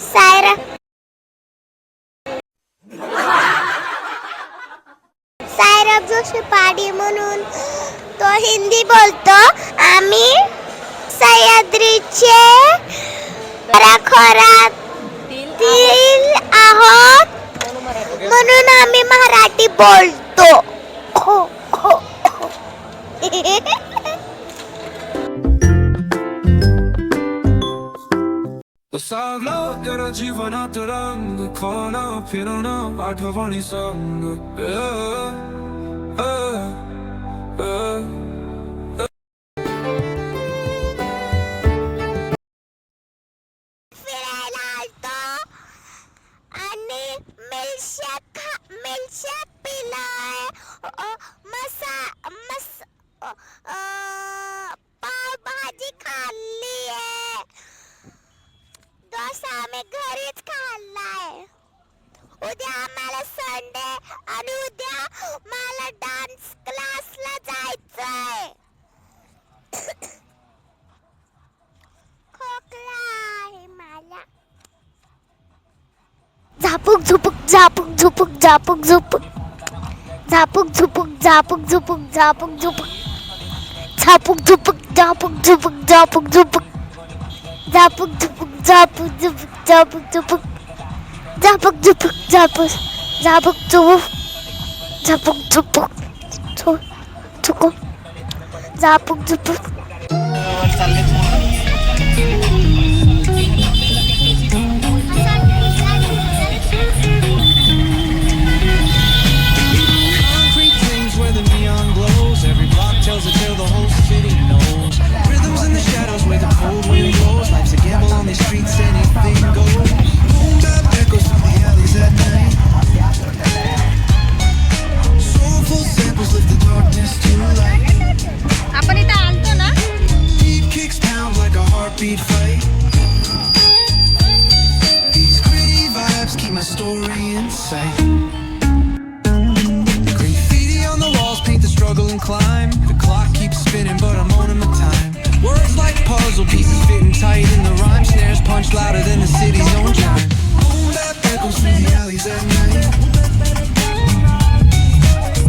सायरा. सायराब जोशी पाडी म्हणून तो हिंदी बोलतो. आम्ही सह्याद्रीचे खरातील आहोत म्हणून आम्ही मराठी बोलतो. हो हो Sarla era giovanatorando con la pirona Artavani sangue eh, eh, eh. पाव भाजी खाल्ली आहे डोसा आम्ही घरीच खाल्लाय. उद्या आम्हाला संडे आणि उद्या मला डान्स क्लासला जायचंय. खोकला आहे मला. Zapuk Jhupuk Zapuk Jhupuk Zapuk Jhupuk. Zapuk Jhupuk Zapuk Jhupuk Zapuk Jhupuk. Zapuk Jhupuk Zapuk Jhupuk Zapuk Jhupuk. Zapuk Jhupuk. Zapuk Jhupuk Zapuk Jhupuk Zapuk Jhupuk Zapuk Zapuk Jhupuk Zapuk Jhupuk झु- Jhupuk Zapuk puzzle pieces fitting tight in the rhyme. Snares punch louder than the city's own chime. Boom bap echoes through the alleys at night.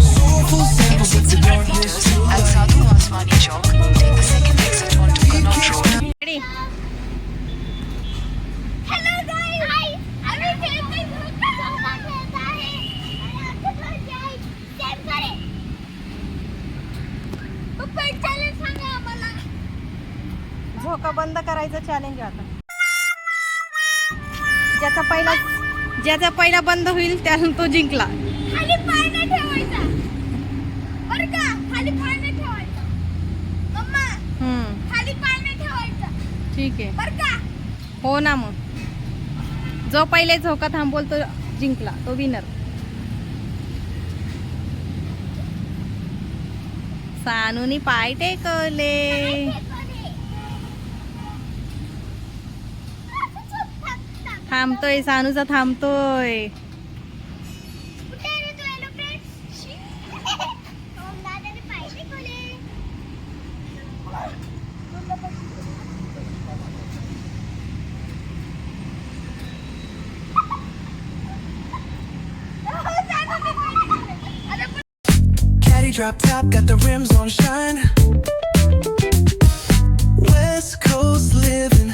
Soulful samples of the darkness to At light. Sadhu Vaswani Chowk, झोका बंद करायचं challenge आता. ज्याचा पहिला ज्याचा पहिला बंद होईल त्याला तो जिंकला. ठीक आहे. हो ना मग. जो पहिले झोका थांबवल तो जिंकला. तो विनर सानूनी पाय टेकवले थांबतोय सानूचा थांबतोय Caddy drop top, got the rims on shine. West Coast living,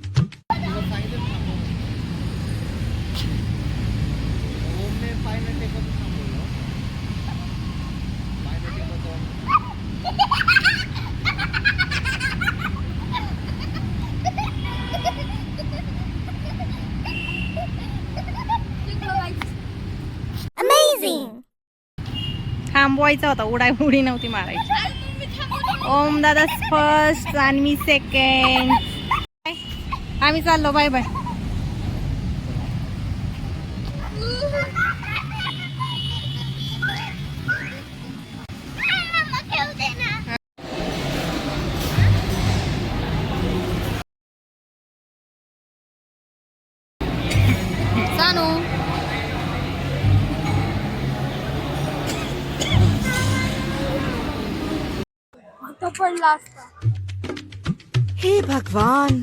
थांबवायचा होता. उडाय उडी नव्हती मारायची. ओम दादा फर्स्ट आणि मी सेकंड आम्ही चाललो. बाय बाय पडला असता. हे भगवान.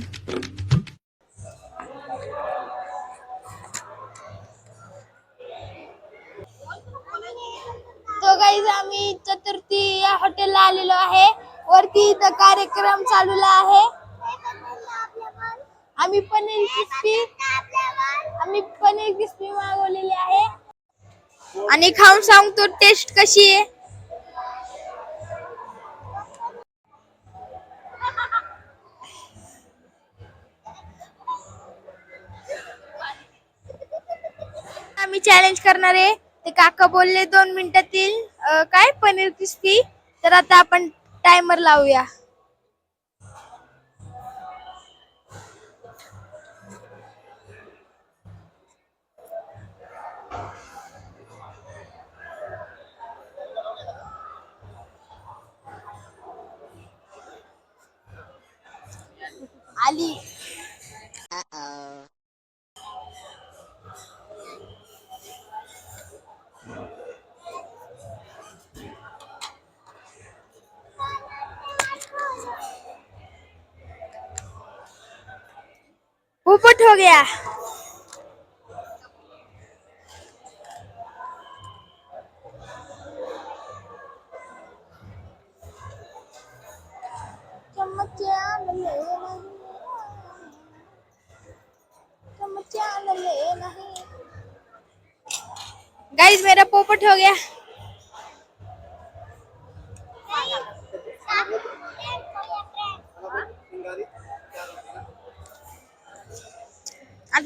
तो गाईज आम्ही चतुर्थी या हॉटेलला आलेलो आहे. वरती इथं कार्यक्रम चालूला आहे. आम्ही पनीर क्रिस्पी आम्ही पनीर क्रिस्पी मागवलेली आहे. आणि खाऊन सांगतो टेस्ट कशी आहे? चॅलेंज करणार. आहे ते काका बोलले दोन मिनिटातील. अं, काय? पनीर क्रिस्पी तर आता आपण टायमर लावूया. आली. पोपट हो गया।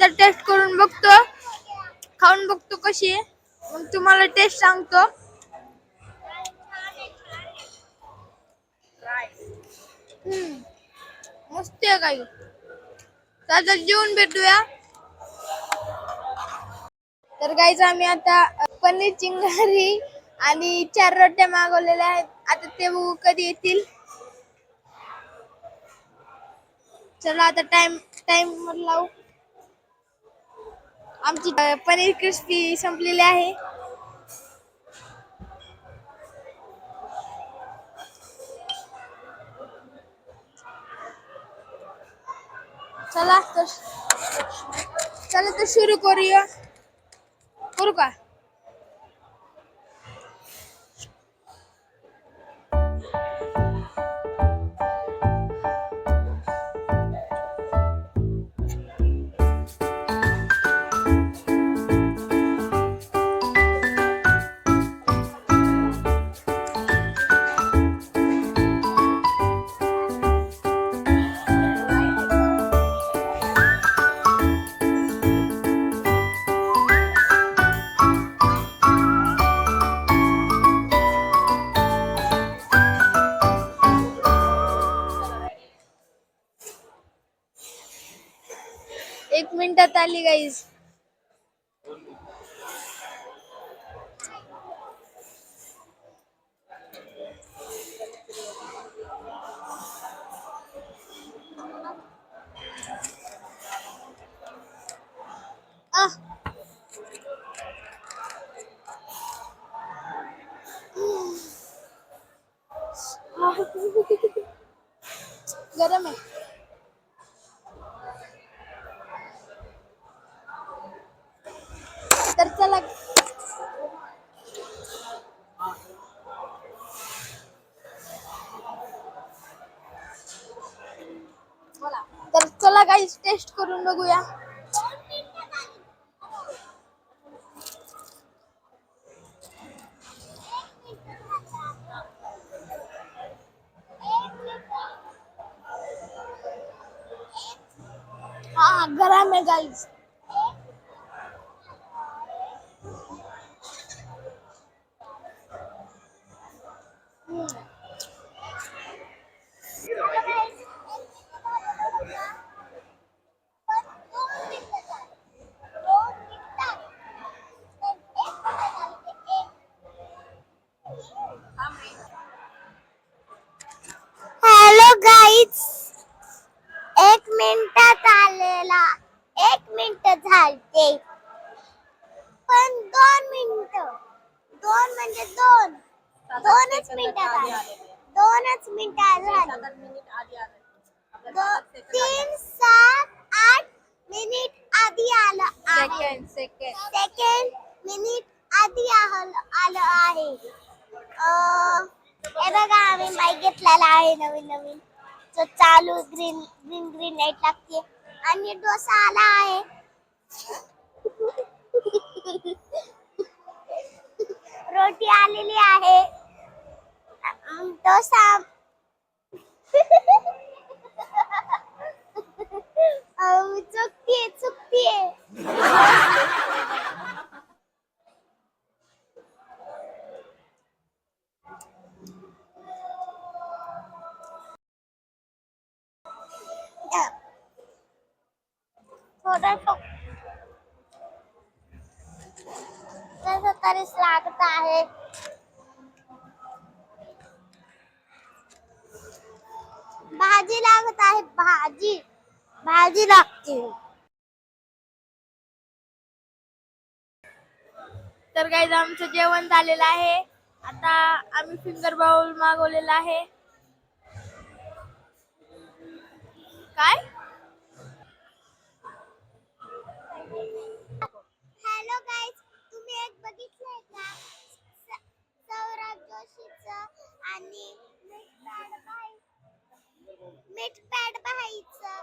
आता टेस्ट करून बघतो. खाऊन बघतो कशी आहे. मग तुम्हाला टेस्ट सांगतो. मस्त आहे काही. आता जेवून भेटूया. तर गाईच आम्ही आता पनीर चिंगारी आणि चार रोट्या मागवलेल्या आहेत. आता ते बघू कधी येतील. चला आता टाइम टाइम लावू. आमची पनीर क्रिस्पी संपलेली आहे. चला तर चला तर सुरू करूया. करू का? एक मिनिटात आली गाईज गरम आहे. तर चला तर चला काही टेस्ट करून बघूया. हाँ गरम है गाइस हॅलो गाईज एक मिनिटात आलेला एक मिनिट पण दोन मिनिट दोन म्हणजे दोन दोनच मिनिटात आले. दोनच मिनिटात झाले तीन सात आठ मिनिट आधी आलं सेकंड सेकंड. सेकंड मिनिट आधी आलं आलं आहे. अं, हे बघा आम्ही बाईक घेतलेला आहे नवीन नवीन. तो चालू ग्रीन ग्रीन ग्रीन लाइट लागते. आणि डोसा आला आहे. रोटी आलेली आहे. अं, डोसा अं, चुकतीये चुकतीये थोडं तसं तरीच लागत आहे भाजी लागत आहे भाजी भाजी लागते. तर काही आमचं जेवण झालेलं आहे. आता आम्ही फिंगर बाउल मागवलेला आहे. काय? हॅलो गाईज तुम्ही एक बघितलंय का? सौरभ जोशीचं आणि मीठ पॅड पाहायचं.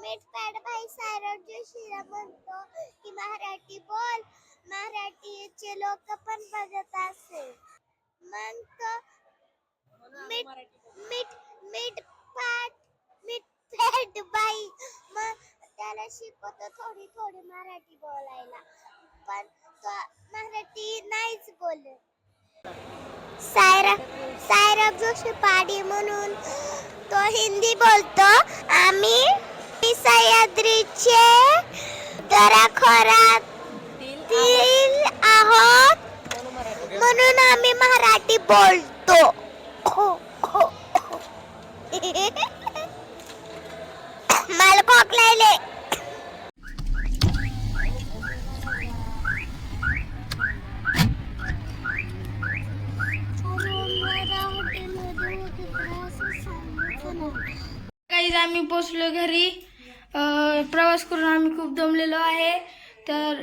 मीठ पॅड मिटपॅड भाई सौरभ जोशीला म्हणतो की मराठी बोल. मराठीचे लोक पण बघत असेल मग तो मीठ मिट मीठ मिटपॅड बाई. मग त्याला शिकवतो थोडी थोडी मराठी बोलायला. पण तो मराठी नाहीच बोलत. सायरा सायरा जोशी पाडी म्हणून तो हिंदी बोलतो. आम्ही सह्याद्रीचे दराखोरातील आहोत. म्हणून आम्ही मराठी बोलतो. मला खोकलायले पोचलो घरी. प्रवास करून आम्ही खूप दमलेलो आहे. तर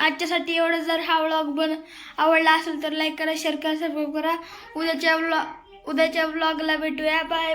आजच्यासाठी एवढं जर हा व्लॉग बन आवडला असेल तर लाईक करा शेअर करा सबस्क्राईब करा. उद्याच्या व्लॉ उद्याच्या व्लॉगला भेटूया. Bye bye